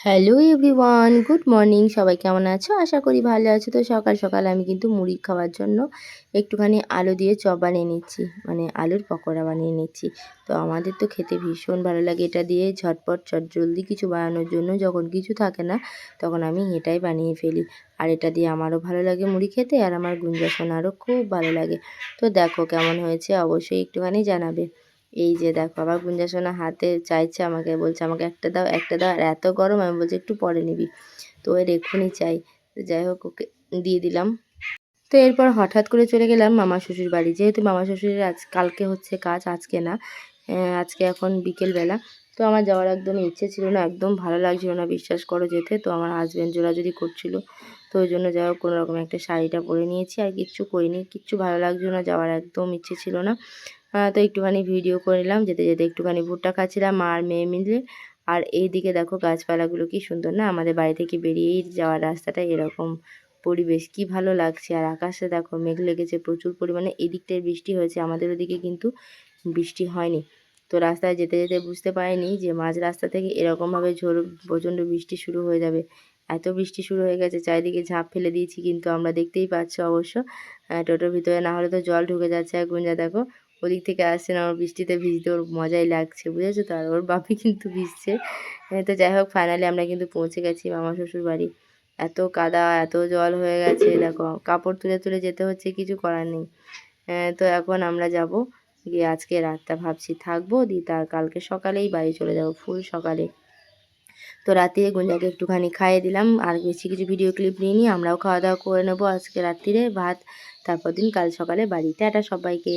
Hello everyone good morning সবাই কেমন আছো? আশা করি ভালো আছো। তো সকাল সকাল আমি কিন্তু মুড়ি খাওয়ার জন্য একটুখানি আলু দিয়ে চপ বানিয়ে নিচ্ছি মানে আলুর পকোড়া বানিয়ে নিচ্ছি। তো আমাদের তো খেতে ভীষণ ভালো লাগে এটা দিয়ে, ঝটপট, চট জলদি কিছু বানানোর জন্য যখন কিছু থাকে না, তখন আমি এটাই বানিয়ে ফেলি। আর এটা দিয়ে আমারও ভালো লাগে মুড়ি খেতে, আর আমার গুঞ্জা সোনারও খুব ভালো লাগে। তো দেখো কেমন হয়েছে, অবশ্যই একটুখানি জানাবে। এই যে দেখো আবার গুঞ্জাসোনা হাতে চাইছে আমাকে, বলছে আমাকে একটা দাও একটা দাও, আর এত গরম, আমি বলছি একটু পরে নিবি। তো এর এক্ষুনি চাই। তো যাই হোক, ওকে দিয়ে দিলাম। তো এরপর হঠাৎ করে চলে গেলাম মামা শ্বশুর বাড়ি। যেহেতু মামা শ্বশুরের আজ, কালকে হচ্ছে কাজ, আজকে না আজকে এখন বিকেলবেলা তো আমার যাওয়ার একদম ইচ্ছে ছিল না, একদম ভালো লাগছিল না, বিশ্বাস করো যেতে। তো আমার হাজব্যান্ড জোরাজুরি করছিল। তো ওই জন্য যাই হোক, কোনোরকম একটা শাড়িটা পরে নিয়েছি, আর কিচ্ছু করিনি, কিচ্ছু ভালো লাগছিল না, যাওয়ার একদম ইচ্ছে ছিল না। তো একটুখানি ভিডিও করে নিলাম, যেতে যেতে একটুখানি ভুট্টা খাচ্ছিলাম, আর মেয়ে মিলে আর এইদিকে দেখো গাছপালাগুলো কি সুন্দর না, আমাদের বাড়ি থেকে বেরিয়েই যাওয়ার রাস্তাটা এরকম পরিবেশ, কি ভালো লাগছে। আর আকাশে দেখো মেঘ লেগেছে প্রচুর পরিমাণে, এদিকটায় বৃষ্টি হয়েছে, আমাদের ওদিকে কিন্তু বৃষ্টি হয়নি। তো রাস্তায় যেতে যেতে বুঝতে পারিনি যে মাঝ রাস্তা থেকে এরকমভাবে ঝোড় প্রচণ্ড বৃষ্টি শুরু হয়ে যাবে। এত বৃষ্টি শুরু হয়ে গেছে, চারিদিকে ঝাঁপ ফেলে দিয়েছি, কিন্তু আমরা দেখতেই পাচ্ছি অবশ্য টোটোর ভিতরে, না হলে তো জল ঢুকে যাচ্ছে। আর গুঞ্জা দেখো ওদিক থেকে আসছে না, ওর বৃষ্টিতে ভিজতে ওর মজাই লাগছে, বুঝেছ তো? আর ওর বাপি কিন্তু ভিজছে। তো যাই হোক ফাইনালি আমরা কিন্তু পৌঁছে গেছি মামা শ্বশুর বাড়ি। এত কাদা, এত জল হয়ে গেছে, দেখো, কাপড় তুলে তুলে যেতে হচ্ছে, কিছু করার নেই। তো এখন আমরা যাব গিয়ে আজকে রাতটা ভাবছি, থাকব দিয়ে তার কালকে সকালেই বাড়ি চলে যাব, ফুল সকালে। তো রাত্রিরে গুঞ্জাকে একটুখানি খাইয়ে দিলাম, আর বেশি কিছু ভিডিও ক্লিপ নিয়ে নিই আমরাও খাওয়া দাওয়া করে নেব আজকে রাত্রিরে ভাত, তারপর দিন কাল সকালে বাড়ি। টাটা সবাইকে।